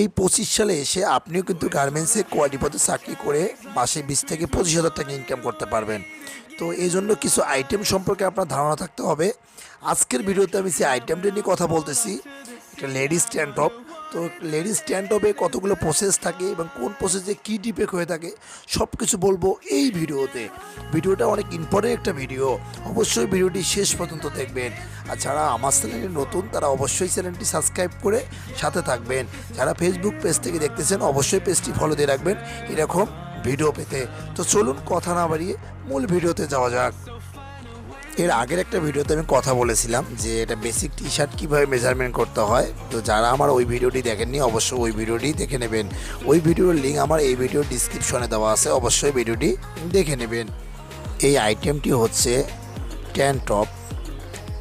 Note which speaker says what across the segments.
Speaker 1: এই পঁচিশ সালে এসে আপনিও কিন্তু গার্মেন্টসে কোয়ালিটি পথে চাকরি করে মাসে বিশ থেকে পঁচিশ হাজার টাকা ইনকাম করতে পারবেন। তো এই জন্য কিছু আইটেম সম্পর্কে আপনার ধারণা থাকতে হবে। আজকের ভিডিওতে আমি সেই আইটেমটা নিয়ে কথা বলতেছি। একটা লেডিস স্ট্যান্ড টপ তো লেডিস স্ট্যান্ড টপে কতগুলো প্রসেস থাকে এবং কোন প্রসেসে কী ডিপেক হয়ে থাকে সব কিছু বলব এই ভিডিওতে। ভিডিওটা অনেক ইম্পর্টেন্ট একটা ভিডিও অবশ্যই ভিডিওটি শেষ পর্যন্ত দেখবেন। আর যারা আমার চ্যানেলে নতুন, তারা অবশ্যই চ্যানেলটি সাবস্ক্রাইব করে সাথে থাকবেন। যারা ফেসবুক পেজ থেকে দেখতেছেন, অবশ্যই পেজটি ফলো দিয়ে রাখবেন। এরকম ভিডিও পেতে। তো চলুন, কথা না বাড়িয়ে মূল ভিডিওতে যাওয়া যাক। এর আগের একটা ভিডিওতে আমি কথা বলেছিলাম যে এটা বেসিক টি শার্ট কীভাবে মেজারমেন্ট করতে হয়। তো যারা আমার ওই ভিডিওটি দেখেননি, অবশ্যই ওই ভিডিওটি দেখে নেবেন। ওই ভিডিওর লিঙ্ক আমার এই ভিডিওর ডিসক্রিপশনে দেওয়া আছে, অবশ্যই ভিডিওটি দেখে নেবেন। এই আইটেমটি হচ্ছে ট্যান টপ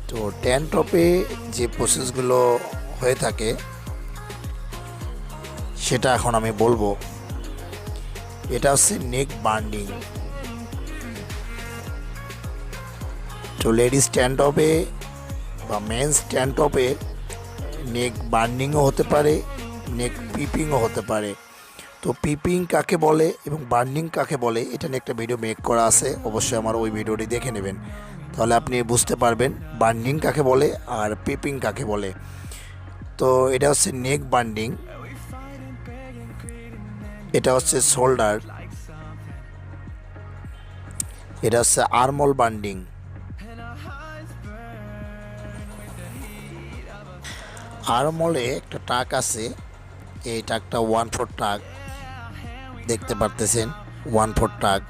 Speaker 1: তো ট্যান টপে যে প্রসেসগুলো হয়ে থাকে, সেটা এখন আমি বলব। এটা হচ্ছে নেক বান্ডিং তো লেডিস স্ট্যান্ড টপে বা মেন স্ট্যান্ড টপে নেক বার্নিংও হতে পারে নেক পিপিংও হতে পারে। তো পিপিং কাকে বলে এবং বার্নিং কাকে বলে, এটা নিয়ে একটা ভিডিও মেক করা আছে, অবশ্যই আমার ওই ভিডিওটি দেখে নেবেন। তাহলে আপনি বুঝতে পারবেন বার্নিং কাকে বলে আর পিপিং কাকে বলে। তো এটা হচ্ছে নেক বান্ডিং এটা হচ্ছে শোল্ডার এটা হচ্ছে আর্মল বান্ডিং আরমলে একটা টাক আছে। এই টাকটা ওয়ান ফোর টাক দেখতে পারতেছেন ওয়ান ফোর টাক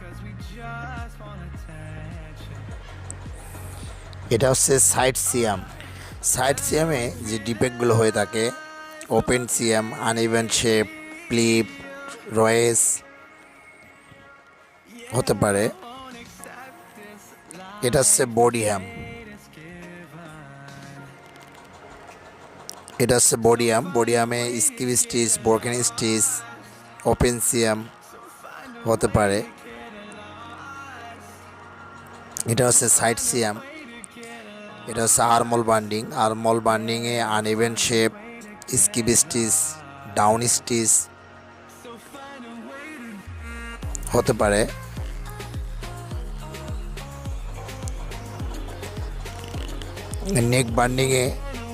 Speaker 1: এটা হচ্ছে সাইড সিয়াম সাইড সিয়ামে যে ডিপেকগুলো হয়ে থাকে ওপেন সিয়াম আনইভেন শেপ ক্লিপ রয়েস হতে পারে। এটা হচ্ছে বডি হ্যাম এটা হচ্ছে বডিয়াম। বডিয়ামে skip stitch broken stitch open seam হতে পারে। এটা হচ্ছে সাইড সিয়াম এটা হচ্ছে armhole binding armhole বান্ডিংয়ে uneven shape skip stitch down stitch হতে পারে। Neck বান্ডিংয়ে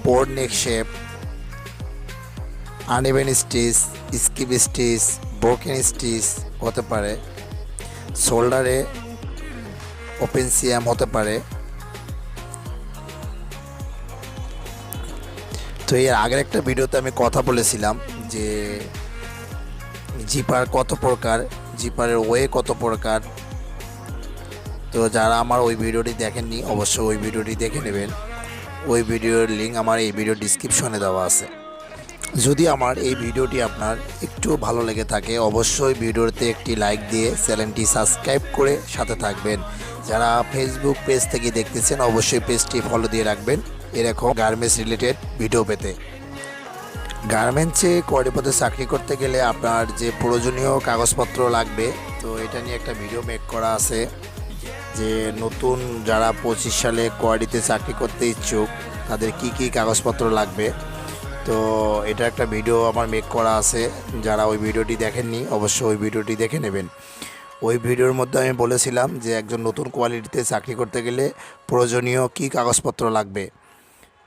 Speaker 1: poor neck shape uneven stitch, skip stitch, broken stitch হতে পারে, শোল্ডারে ওপেন সিয়াম হতে পারে। তো এর আগের একটা ভিডিওতে আমি কথা বলেছিলাম যে জিপার কত প্রকার, জিপারের ওয়ে কত প্রকার। তো যারা আমার ওই ভিডিওটি দেখেননি, অবশ্যই ওই ভিডিওটি দেখে নেবেন। ওই ভিডিওর লিঙ্ক আমার এই ভিডিও ডিসক্রিপশনে দেওয়া আছে। যদি আমার এই ভিডিওটি আপনার একটু ভালো লেগে থাকে, অবশ্যই ভিডিওতে একটি লাইক দিয়ে চ্যানেলটি সাবস্ক্রাইব করে সাথে থাকবেন। যারা ফেসবুক পেজ থেকে দেখতেছেন, অবশ্যই পেজটি ফলো দিয়ে রাখবেন। এরকম গার্মেন্টস রিলেটেড ভিডিও পেতে। গার্মেন্টসে কোয়ারিপথে চাকরি করতে গেলে আপনার যে প্রয়োজনীয় কাগজপত্র লাগবে, তো এটা নিয়ে একটা ভিডিও মেক করা আছে। যে নতুন যারা পঁচিশ সালে কোয়ারিতে চাকরি করতে ইচ্ছুক, তাদের কি কি কাগজপত্র লাগবে? তো এটা একটা ভিডিও আমার মেক করা আছে। যারা ওই ভিডিওটি দেখেননি, অবশ্যই ওই ভিডিওটি দেখে নেবেন। ওই ভিডিওর মধ্যে আমি বলেছিলাম যে একজন নতুন কোয়ালিটিতে চাকরি করতে গেলে প্রয়োজনীয় কি কাগজপত্র লাগবে।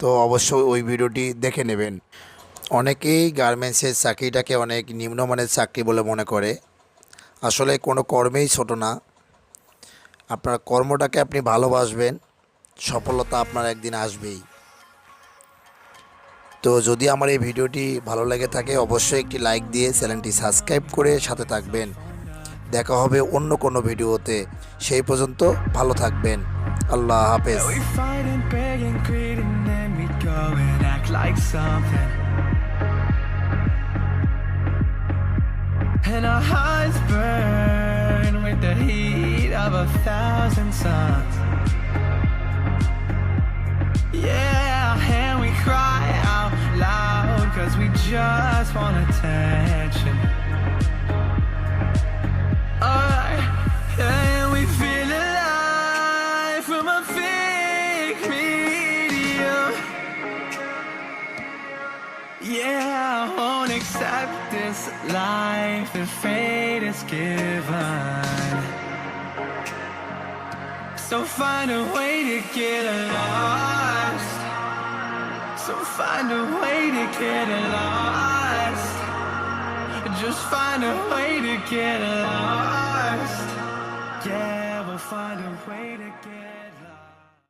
Speaker 1: তো অবশ্যই ওই ভিডিওটি দেখে নেবেন। অনেকেই গার্মেন্টসের চাকরিটাকে অনেক নিম্নমানের চাকরি বলে মনে করে। আসলে কোনো কর্মেই ছোট না। আপনার কর্মটাকে আপনি ভালোবাসবেন, সফলতা আপনার একদিন আসবেই। তো যদি আমার এই ভিডিওটি ভালো লাগে থাকে, অবশ্যই একটি লাইক দিয়ে চ্যানেলটি সাবস্ক্রাইব করে সাথে থাকবেন। দেখা হবে অন্য কোনো ভিডিওতে। সেই পর্যন্ত ভালো থাকবেন। আল্লাহ হাফেজ।
Speaker 2: And our hearts burn with the heat of a thousand suns. Just want attention. Oh, and we feel alive from a fake medium. Yeah, I won't accept this life that fate has given. So find a way to get lost. So find a way to get lost. Just find a way to get lost. Yeah, we'll find a way to get